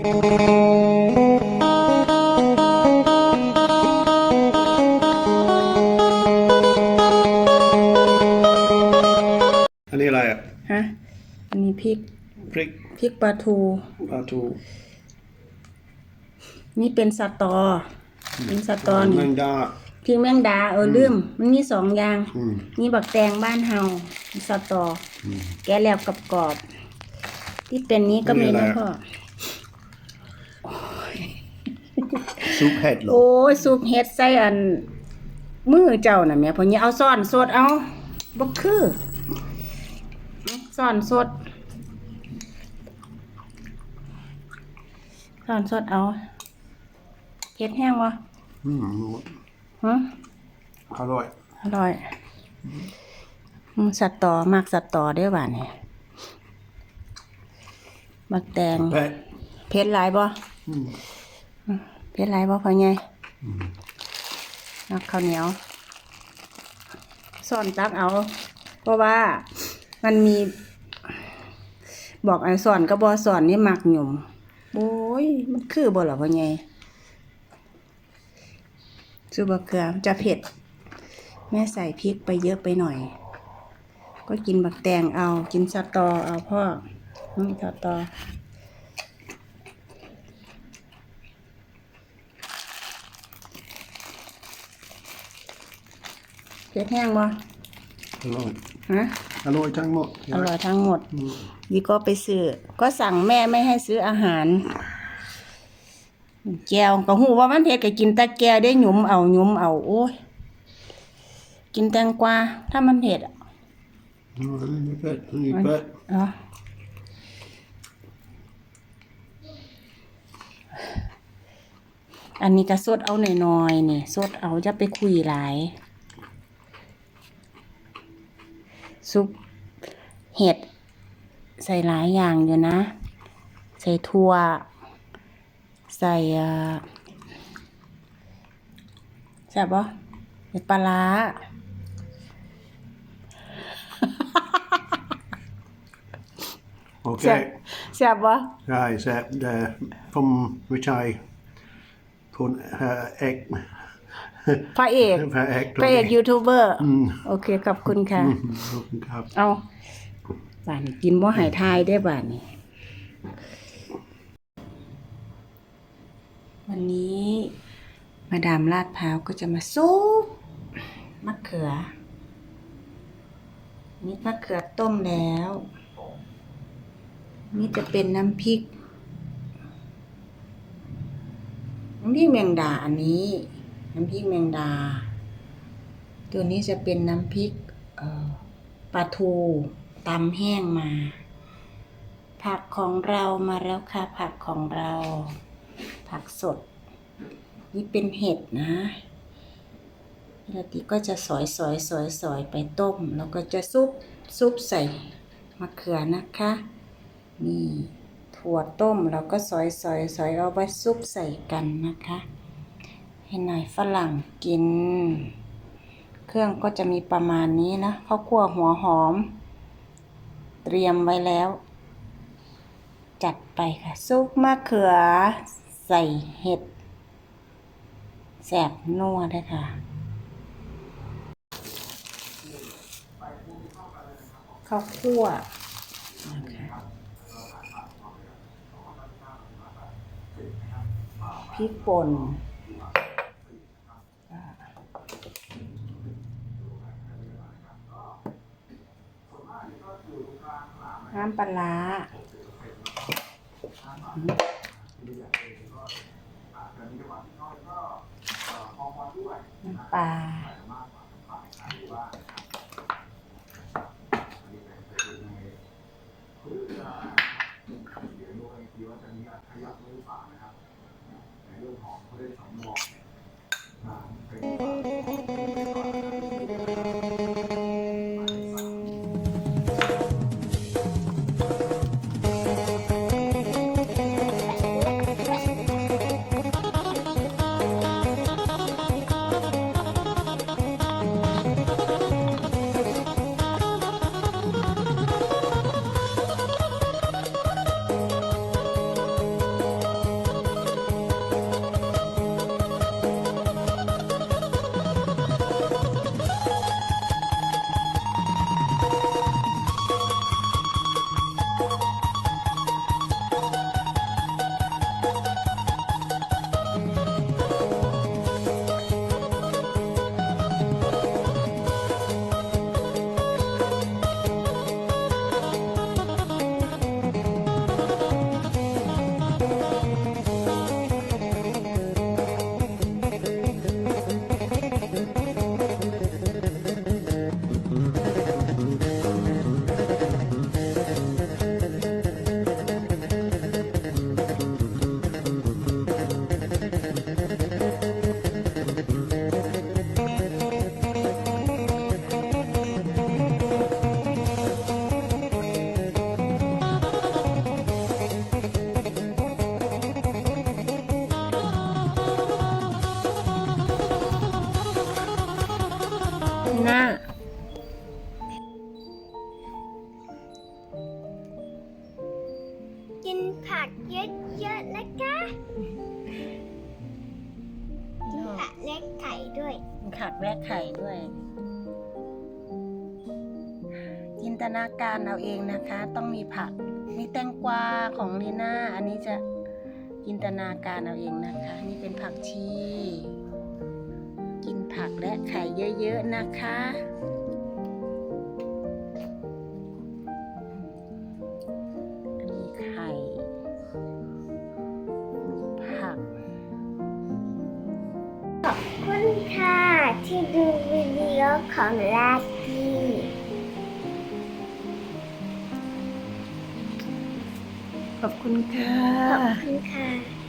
อันนี้อะไรอะ ฮะ อันนี้พริก พริก พริกปลาทู ปลาทู นี่เป็นสตอ เป็นสตอแมนี่งดาพริกแมงดาเออลืม มันมีสองอย่างอืมนี่บักแตงบ้านเฮาสตออแกะแล้วกับกรอบๆที่เป็นนี้ก็มีนะพ่อ ซุปเห็ดเหรอโอ้ยซุปเฮ็ดใส่อัน มือเจ้าน่ะแม่พ่อเนี่ยเอาซ่อนสดเอาบ่คือซ่อนสดซ่อนสดเอาเฮ็ดแห้งวะอืมฮะอร่อยอร่อยอืมสัตว์ต่อมากสัตว์ต่อได้อบ่านี่บักแตงเผ็ดเผ็ดหลายบ่อืม เผ็ดหลายบ่พ่อใหญ่นักข้าวเหนียวซ่อนตักเอา เพราะว่ามันมี บอกไอ้สอนก็บ่สอนนี่หมักหยุ่มโอ้ยมันคือบ่ล่ะพ่อใหญ่ซูบะเกลือจะเผ็ด แม่ใส่พริกไปเยอะไปหน่อย ก็กินบักแตงเอา กินสตอเอาพ่ออืมสตอ เผ็ดแห้งบ่อร่อยฮะ อร่อยทั้งหมดอร่อยทั้งหมดอืมดีก็ไปซื้อ ก็สั่งแม่ไม่ให้ซื้ออาหาร แก้วก็หูว่ามันเผ็ดก็กินแต่แก้วได้หยุมเอาหยุมเอาโอ้ย กินแตงกวาถ้ามันเผ็ดอะอืมอันนี้เผ็ดอันนี้เผ็ดเหรออันนี้ก็สดเอาหน่อยๆนี่สดเอาจะไปคุยหลาย ซุปเห็ด ใส่หลายอย่างอยู่นะ ใส่ถั่ว ใส่เอ่อแซ่บปะใส่ปลาร้าโอเคแซ่บแซ่บปะใช่แซ่บแต่ผมไม่ พระเอกพระเอกพระเอกยูทูบเบอร์อืมโอเคขอบคุณค่ะอืมขอบคุณครับเอาบ้านกินบ่หายทายได้อบ้านนี้วันนี้มาดามลาดพร้าวก็จะมาซุปมะเขือ นี่มะเขือต้มแล้ว นี่จะเป็นน้ำพริกน้ำพริกแมงดาอันนี้ น้ำพริกแมงดา ตัวนี้จะเป็นน้ำพริกปลาทูตำแห้งมา ผักของเรามาแล้วค่ะ ผักของเรา ผักสด นี่เป็นเห็ดนะปกติก็จะสอยสอยสอยสอยไปต้ม แล้วก็จะซุปซุปใส่มะเขือนะคะนี่ถั่วต้มแล้วก็ซอยซอยซอยเอาไว้ซุปใส่กันนะคะ ให้นายฝรั่งกิน เครื่องก็จะมีประมาณนี้นะข้าวคั่วหัวหอม เตรียมไว้แล้ว จัดไปค่ะ ซุปมะเขือ ใส่เห็ดแสบนัวด้วยค่ะข้าวคั่วพริกป่น น้ำปลาน้ำปลา ผักเยอะๆนะคะกินผักเล็กไข่ด้วย ผักและไข่ด้วย จินตนาการเอาเองนะคะ ต้องมีผัก มีแตงกวาของลีน่า อันนี้จะจินตนาการเอาเองนะคะ นี่เป็นผักชี กินผักและไข่เยอะๆนะคะ ดีโอของลากี้ขอบคุณค่ะ ขอบคุณค่ะ